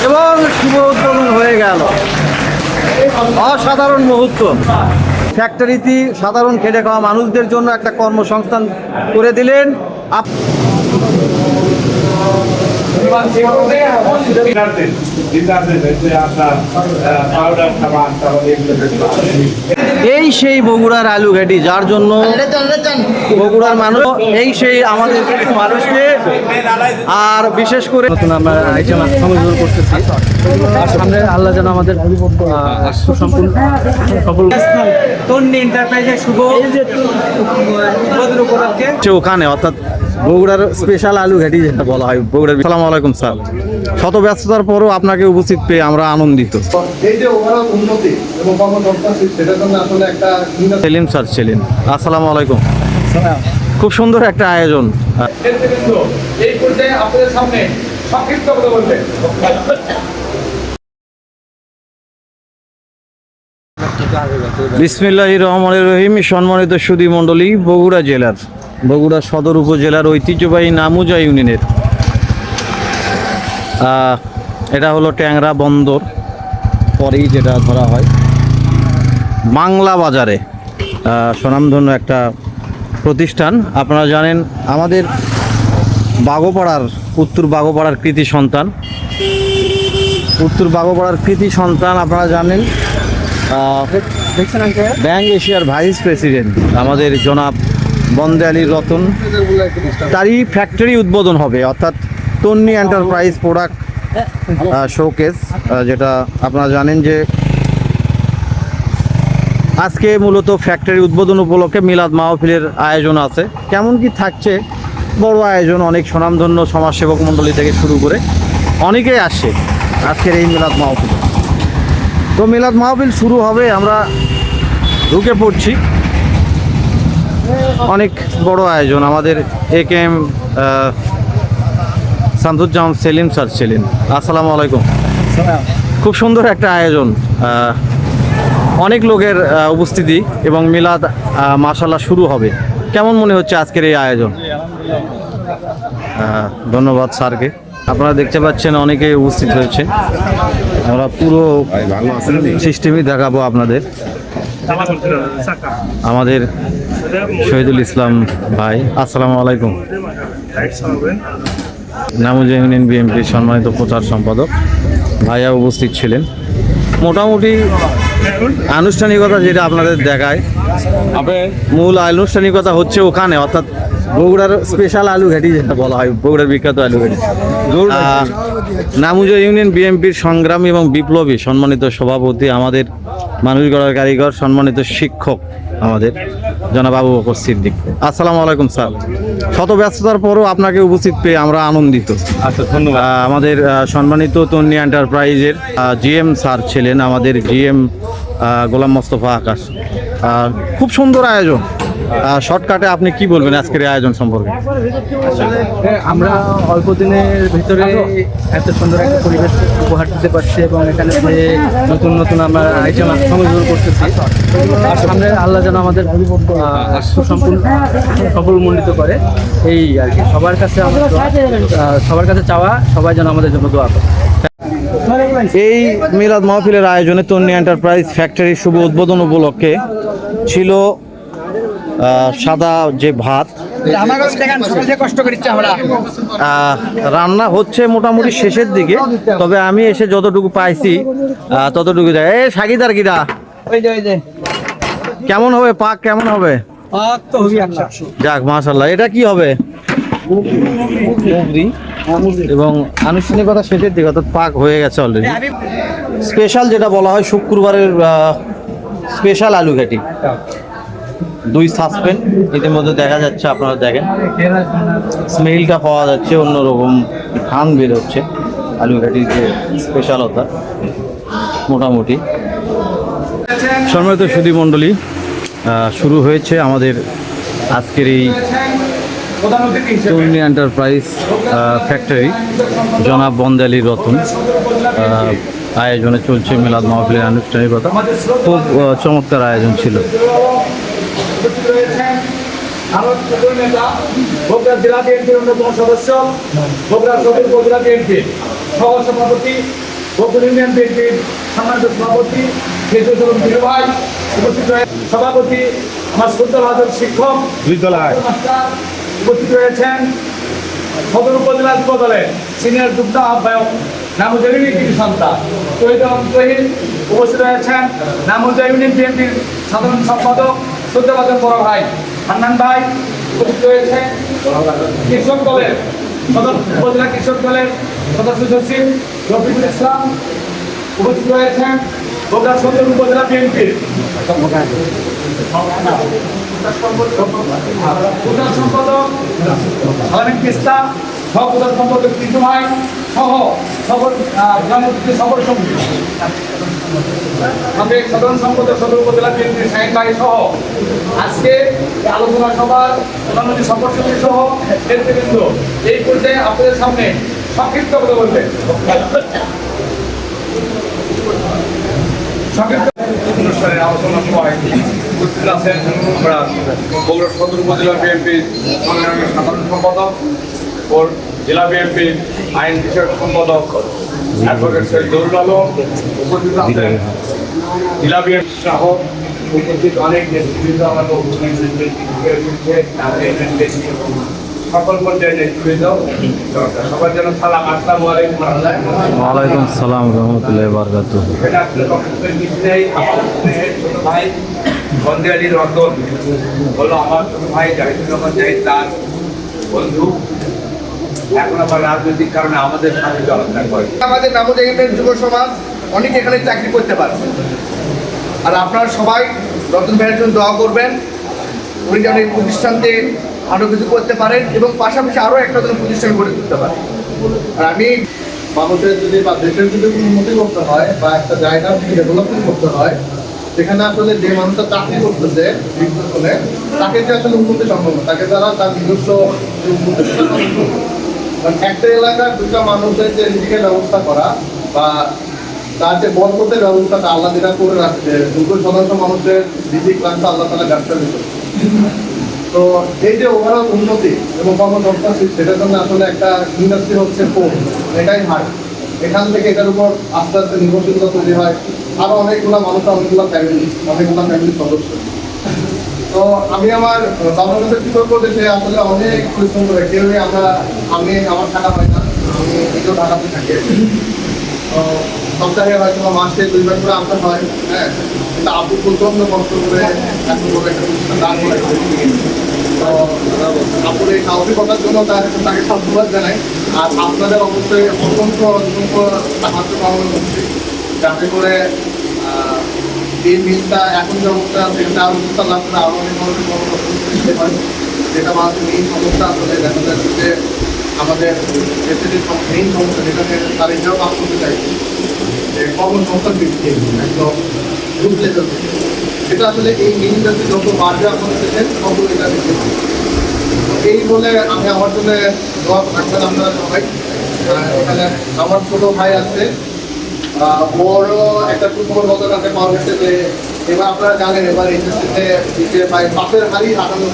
এবং শুভ উদ্বোধন হয়ে গেল। অসাধারণ মুহূর্ত। ফ্যাক্টরিতে সাধারণ খেটে খাওয়া মানুষদের জন্য একটা কর্মসংস্থান করে দিলেন। আপ- এই সেই বগুড়ার আলু ঘাটি যার জন্য বগুড়ার মানুষ এই সেই আমাদের মানুষকে আর বিশেষ করে নতুন আমরা আইটেম সংযোজন করতেছি। আর সামনে আল্লাহ যেন আমাদের সুসম্পূর্ণ সফল তন্নি এন্টারপ্রাইজের শুভ ওখানে অর্থাৎ বগুড়ার স্পেশাল আলু ঘাটি যেটা বলা হয় বগুড়ার সালাম আলাইকুম স্যার। শত ব্যস্ততার পরও আপনাকে উপস্থিত পেয়ে আমরা আনন্দিত। সেলিম স্যার সেলিম। আসসালামু আলাইকুম। খুব সুন্দর একটা আয়োজন। এই পর্যায়ে আপনাদের সামনে সংক্ষিপ্ত কথা বলবেন। বিসমিল্লাহ রহমান রহিম সম্মানিত সুদী মণ্ডলী বগুড়া জেলার। বগুড়া সদর উপজেলার ঐতিহ্যবাহী নামুজা ইউনিয়নের। এটা হলো ট্যাংরা বন্দর পরেই যেটা ধরা হয়। বাংলা বাজারে স্বনামধন্য একটা প্রতিষ্ঠান। আপনারা জানেন আমাদের বাগোপাড়ার উত্তর বাগোপাড়ার কৃতি সন্তান। উত্তর বাগোপাড়ার কৃতি সন্তান আপনারা জানেন ব্যাংক এশিয়ার ভাইস প্রেসিডেন্ট আমাদের জনাব বন্দে আলী রতন। তারই ফ্যাক্টরি উদ্বোধন হবে অর্থাৎ তন্নি এন্টারপ্রাইজ প্রোডাক্ট শোকেস যেটা আপনারা জানেন যে আজকে মূলত ফ্যাক্টরি উদ্বোধন উপলক্ষে মিলাদ মাহফিলের আয়োজন আছে। কেমন কি থাকছে? বড় আয়োজন, অনেক সুনামধন্য সমাজসেবক মণ্ডলী থেকে শুরু করে অনেকেই আসছে আজকের এই মিলাদ মাহফিল। তো মিলাদ মাহফিল শুরু হবে, আমরা ঢুকে পড়ছি। অনেক বড় আয়োজন, আমাদের A K M Shamsuzzaman Selim sir Selim আসসালামু আলাইকুম। খুব সুন্দর একটা আয়োজন অনেক লোকের উপস্থিতি এবং মিলাদ মাসাল্লাহ শুরু হবে। কেমন মনে হচ্ছে আজকের এই আয়োজন? ধন্যবাদ স্যারকে। আপনারা দেখতে পাচ্ছেন অনেকে উপস্থিত হয়েছে। আমরা পুরো সিস্টেমই দেখাবো আপনাদের। আমাদের শহীদুল ইসলাম ভাই, আসসালামু আলাইকুম। নামুজা ইউনিয়ন বিএনপির সম্মানিত প্রচার সম্পাদক ভাইয়া উপস্থিত ছিলেন। মোটামুটি আনুষ্ঠানিকতা যেটা আপনাদের দেখায় মূল আনুষ্ঠানিকতা হচ্ছে ওখানে অর্থাৎ বগুড়ার স্পেশাল আলু ঘাটি যেটা বলা হয় বগুড়ার বিখ্যাত আলু ঘাটি। নামুজা ইউনিয়ন বিএনপির সংগ্রামী এবং বিপ্লবী সম্মানিত সভাপতি আমাদের মানুষ গড়ার কারিগর সম্মানিত শিক্ষক আমাদের জনাব আবু বকর সিদ্দিক। আসসালামু আলাইকুম স্যার। শত ব্যস্ততার পরও আপনাকে উপস্থিত পেয়ে আমরা আনন্দিত। আচ্ছা ধন্যবাদ। আমাদের সম্মানিত তন্নি এন্টারপ্রাইজের জিএম স্যার ছিলেন আমাদের জিএম গোলাম মোস্তফা আকাশ। আহ, খুব সুন্দর আয়োজন। শর্টকাটে আপনি কি বলবেন আজকের এই আয়োজন সম্পর্কে? আমরা অল্প দিনের ভিতরে এত সুন্দর একটা পরিবেশ উপহার দিতে পারছি এবং এখানে যে নতুন নতুন আমরা আইটেম সংযোজন করতেছি আর সামনে আল্লাহ যেন আমাদের আহ, সুসম্পূর্ণ সফলমণ্ডিত করে। এই আর কি সবার কাছে সবার কাছে চাওয়া সবাই যেন আমাদের জন্য দোয়া করে। এই মিলাদ মাহফিলের আয়োজনে তন্নি এন্টারপ্রাইজ ফ্যাক্টরির শুভ উদ্বোধন উপলক্ষে ছিল সাদা যে ভাত রান্না হচ্ছে মোটামুটি শেষের দিকে তবে আমি এসে যতটুকু পাইছি ততটুকু যায় এ সাকিদার কিরা কেমন হবে পাক? কেমন হবে? যাক মাশাল্লাহ এটা কি হবে? এবং আনুষ্ঠানিকতা শেষের দিকে অর্থাৎ পাক হয়ে গেছে অলরেডি স্পেশাল যেটা বলা হয় শুক্রবারের স্পেশাল আলু ঘাটি দুই সাসপেন্ড এদের মধ্যে দেখা যাচ্ছে, আপনারা দেখেন। স্মেলটা পাওয়া যাচ্ছে, অন্যরকম ঘান বেরোচ্ছে। আলু ঘাটির যে স্পেশালতা মোটামুটি। সম্মানিত সুদী মণ্ডলী শুরু হয়েছে আমাদের আজকের এই তরুণী এন্টারপ্রাইজ ফ্যাক্টরি জনাব বন্দালি রতন। আয়োজনে চলছে মিলাদ মাহফিলের আনুষ্ঠানিকতা। খুব চমৎকার আয়োজন ছিল। আমার সকল নেতা বগুড়া জেলা বিএনপির অন্যতম সদস্য বগুড়া সদর উপজেলা বিএনপি সহ সভাপতি বকুল ইউনিয়ন বিএনপির সম্মানিত সভাপতি ভাই উপস্থিত সভাপতি আমার শ্রদ্ধা বাদক শিক্ষক উপস্থিত রয়েছেন সদর উপজেলা যুব দলের সিনিয়র যুগ্ম আহ্বায়ক নামুজাইনি কৃষি সন্তান। তহিদ উপস্থিত রয়েছেন নামুজাইনি বিএনপির সাধারণ সম্পাদক শ্রদ্ধাবাদক বড় ভাই। হান্নান ভাই, উপস্থিত রয়েছেন কৃষক দলের উপজেলা কৃষক দলের সদস্য সচিব রফিকুল ইসলাম উপস্থিত রয়েছেন বোকা সদর উপজেলা বিএনপির। প্রধান সম্পাদক আলামিন কিস্তা সহ প্রধান সম্পাদক টিটু ভাই সহ সবর সবর সমিতি। সাথে সাধারণ সম্পাদক সদর উপজেলা বিএনপির সাহেব ভাই সহ। আজকে আলোচনা সভার প্রধানমন্ত্রী সমিতি সহ নেতৃবৃন্দ। এই পর্যায়ে আপনাদের সামনে সংক্ষিপ্ত কথা বলবেন। সাধারণ সম্পাদক ও জেলা বিএনপির আইন বিষয়ক সম্পাদক অ্যাডভোকেট আলম উপস্থিত অনেক নেতৃবৃন্দ আমাদের সকল পর্যায়ে নেতৃবৃন্দ সবার জন্য সালাম আসসালামু আলাইকুম ওয়ালাইকুম সালাম রহমতুল্লাহ বারকাত এটা আসলে আমার ছোট ভাই বন্দেয়ালি রতন হলো আমার ছোট ভাই জাহিদুর রহমান তার বন্ধু এখন আবার রাজনৈতিক কারণে আমাদের সাথে চলাফেরা করে আমাদের নামোজাহিদের যুব সমাজ, অনেকে এখানে চাকরি করতে পারছে আর আপনারা সবাই রতন ভাইয়ের জন্য দোয়া করবেন। উনি যেন এই প্রতিষ্ঠানতে আরও কিছু করতে পারেন এবং পাশাপাশি আরও একটা যেন প্রতিষ্ঠান গড়ে তুলতে পারেন। আর আমি মানুষের যদি বা দেশের যদি উন্নতি করতে হয় বা একটা জায়গা ডেভেলপমেন্ট করতে হয়, সেখানে আসলে যে মানুষটা চাকরি করতেছে তাকে যে আসলে উন্নতি সম্ভব। তাকে দ্বারা তার নিজস্ব উন্নতি সেটা সম্ভব না। কারণ একটা এলাকার দুটা মানুষের যে নিজেকে ব্যবস্থা করা বা তার যে বরকতের ব্যবস্থাটা আল্লাহ যেটা করে রাখছে দুটো শতাংশ মানুষের রিজিক রাখছে আল্লাহ তালা ব্যবসা দিতে তো এই যে ওভারঅল উন্নতি এবং কর্মসংস্থান, সেটার জন্য আসলে একটা ইন্ডাস্ট্রি হচ্ছে পোর্ট এটাই হার্ড এখান থেকে এটার উপর আস্তে আস্তে নির্ভরশীলতা তৈরি হয়। আরও অনেকগুলো মানুষ, অনেকগুলো ফ্যামিলি অনেকগুলো ফ্যামিলির সদস্য। তো আমি আমার বাবার কাছে কৃতজ্ঞ যে আসলে অনেক পরিশ্রম করে কেউই আমরা, আমি, আমার টাকা হয় না আমি নিজেও ঢাকাতে থাকি। তো সপ্তাহে হয়তো মাসে দুইবার করে আসা হয় হ্যাঁ। কিন্তু আপু প্রচণ্ড কষ্ট করে প্রতিষ্ঠান দান আপুর এই সাহসিকতার জন্য তার তাকে সাধুবাদ জানাই। আর আপনাদের অবশ্যই অসংখ্য অসংখ্য সাহায্য করছি যাতে করে এই মিলটা এখন যে অবস্থা আছে এটা আরও উত্তাল লাভ করে আরও অনেক মানুষের কর্মসংস্থান সৃষ্টি হয় যেটা মানুষের মেইন সমস্যা আসলে দেখা যাচ্ছে যে আমাদের দেশের মেইন সমস্যা যেটাকে তার এটাও কাজ করতে চাইছি, যে কর্মসংস্থান বৃদ্ধি, একদম গ্রুপ লেভেল সেটা আসলে এই মিলটাতে যত বাড়বে আমাদের দেশের তত এটা বৃদ্ধি এই বলে আমি আমার জন্য দোয়া রাখবেন আপনারা সবাই। এখানে আমার ছোট ভাই আছে বড় একটা সুখবর গতকালকে পাওয়া গেছে যে এবার আপনারা জানেন, এবার ইন্ডাস্ট্রিতে যে ভাই বাপের হারি আটান্ন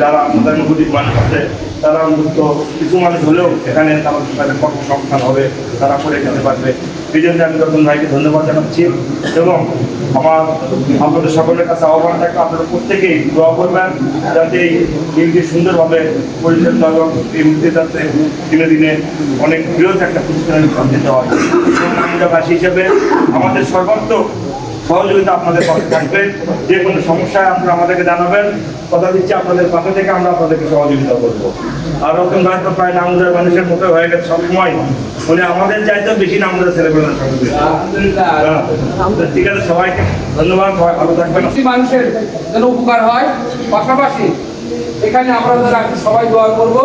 যারা আমাদের গরিব মানুষ আছে তারা অন্তত কিছু মানুষ হলেও এখানে তাদের কর্মসংস্থান হবে, তারা করে খেতে পারবে। এই জন্য আমি রতন ভাইকে ধন্যবাদ জানাচ্ছি এবং আমার আপনাদের সকলের কাছে আহ্বান থাকবে। আপনারা প্রত্যেকেই দোয়া করবেন যাতে এই দিনটি সুন্দরভাবে পরিচালিত এবং এই মুহূর্তে যাতে দিনে দিনে অনেক বৃহৎ একটা প্রতিষ্ঠানের সঞ্চিত হয়। এবং হিসেবে আমাদের সর্বাত্মক সহযোগিতা আপনাদের পাশে থাকবে। যে কোনো সমস্যায় আপনারা আমাদেরকে জানাবেন। কথা দিচ্ছি, আপনাদের পাশে থেকে আমরা আপনাদেরকে সহযোগিতা করব। আর রতন ভাই তো প্রায় নামদার মানুষের মতো হয়ে গেছে সবসময়। উনি আমাদের চাইতেও বেশি নামদার ছেলেমেয়েদের সঙ্গে। ঠিক আছে সবাইকে ধন্যবাদ ভালো থাকবেন। মানুষের যেন উপকার হয় পাশাপাশি এখানে আমরা যারা সবাই দোয়া করব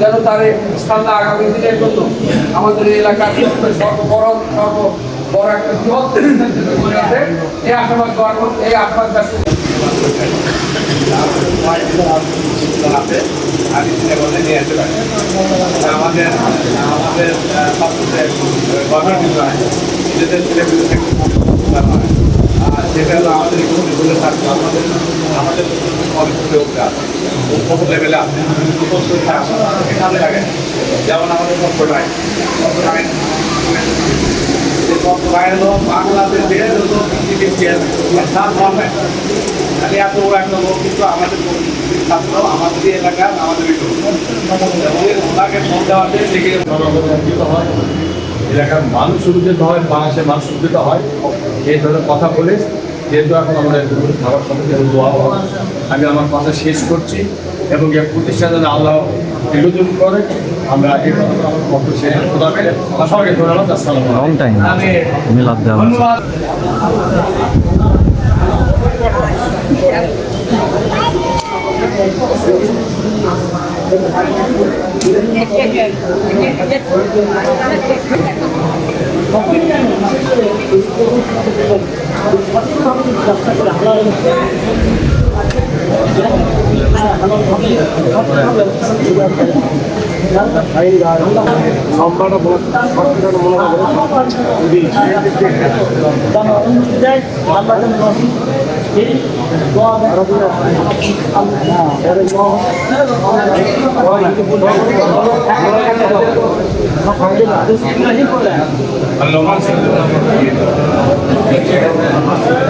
যেন তার স্থানটা আগামী দিনের জন্য আমাদের এই এলাকার সর্ববড় সর্ব বড় একটা। এই আশাবাদ করব এই আশাবাদ ব্যক্ত দিনে বলে নিয়ে আসতে পারে আমাদের আমাদের গভর্নমেন্ট নিজেদের ছেলেমেয়েদের আর যেটা হলো আমাদের এখানে বলে থাকবে আমাদের আমাদের উঠে আছে উপর লেভেলে আছে এখানে লাগে যেমন আমাদের সম্প্রদায় সম্প্রদায় খালি এত একটা আমাদের এলাকার আমাদের এলাকার মানুষ উপকৃত হয়, বাংলাদেশের মানুষ উপকৃত হয়। এই ধরনের কথা বলে, যেহেতু এখন আমাদের খাবার সমিতি দোয়া আমি আমার কথা শেষ করছি। এবং এই প্রতিষ্ঠান যেন আল্লাহ করে আমরা এই পক্ষ শেষ করতে সবাইকে ধন্যবাদ আসসালামু লং টাইম মিলাদ দেওয়া সম্রাট اللهم صل على محمد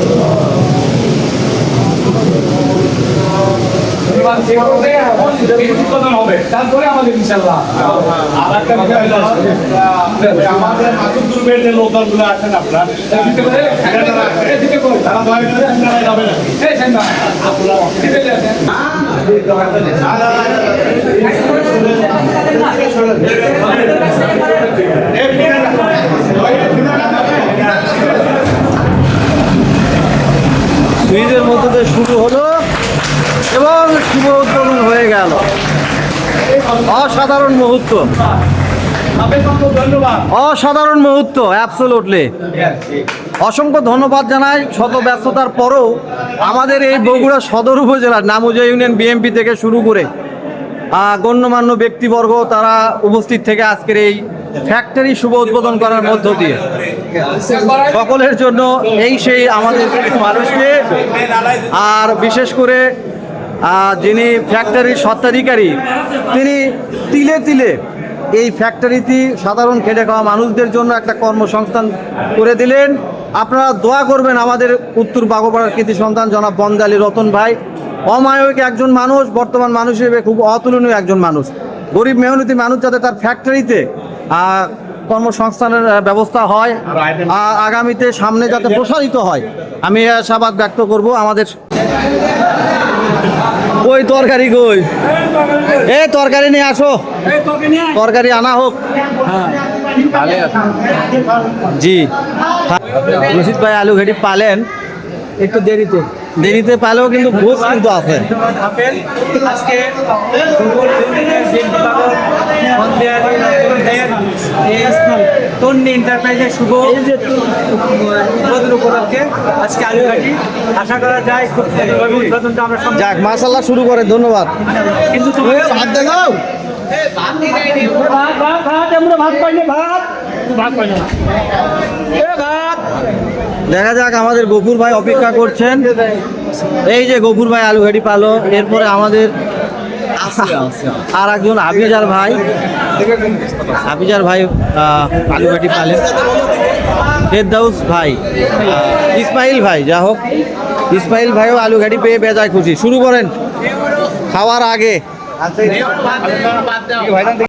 হবে তারপরে আমাদের ইনশাল্লাহ আর একটা বিষয় হলো, আমাদের মাসুদ গ্রুপের যে লোকদলগুলো আছেন আপনার তারা দয়া করে আপনারা যাবেন না। মুহূর্ত। অসাধারণ মুহূর্ত অ্যাবসোলুটলি অসংখ্য ধন্যবাদ জানাই শত ব্যস্ততার পরেও আমাদের এই বগুড়া সদর উপজেলার নামুজা ইউনিয়ন বিএমপি থেকে শুরু করে গণ্যমান্য ব্যক্তিবর্গ তারা উপস্থিত থেকে আজকের এই ফ্যাক্টরি শুভ উদ্বোধন করার মধ্য দিয়ে। সকলের জন্য এই সেই আমাদের মানুষকে, আর বিশেষ করে যিনি ফ্যাক্টরির স্বত্বাধিকারী, তিনি তিলে তিলে এই ফ্যাক্টরিটি সাধারণ খেটে খাওয়া মানুষদের জন্য একটা কর্মসংস্থান করে দিলেন। আপনারা দোয়া করবেন আমাদের উত্তর বাগোপাড়ার কৃতি সন্তান জনাব বন্দালী রতন ভাই। অমায়িক একজন মানুষ, বর্তমান মানুষ হিসেবে খুব অতুলনীয় একজন মানুষ। গরিব মেহনতি মানুষ যাতে তার ফ্যাক্টরিতে কর্মসংস্থানের ব্যবস্থা হয় আগামীতে সামনে যাতে প্রসারিত হয়। আমি আশাবাদ ব্যক্ত করব আমাদের কই তরকারি কই? এ তরকারি নিয়ে আসো। তরকারি আনা হোক। জি। রশিদ ভাই আলু ঘেটি পালেন একটু দেরিতে। দেরিতে পালেও কিন্তু ভোজ কিন্তু আছে। আপেল আজকে তন্নি এন্টারপ্রাইজের শুভ উদ্বোধন উপলক্ষে আজকে আলুঘাটি। আশা করা যায় উদ্বোধনটা আমরা যাক মাসাল্লাহ শুরু করে ধন্যবাদ। কিন্তু তুমি ভাত দেখাও। ভাত ভাত ভাত আমরা ভাত পাইনি ভাত। দেখা যাক আমাদের গফুর ভাই অপেক্ষা করছেন। এই যে গফুর ভাই আলু ঘাটি পালো এরপরে আমাদের আর একজন হাফিজার ভাই। হাফিজার ভাই আহ, আলু ঘাটি পালেন ফেরদাউস ভাই ইসমাইল ভাই যা হোক। ইসমাইল ভাইও আলু ঘাটি পেয়ে বেজায় খুশি। শুরু করেন খাওয়ার আগে।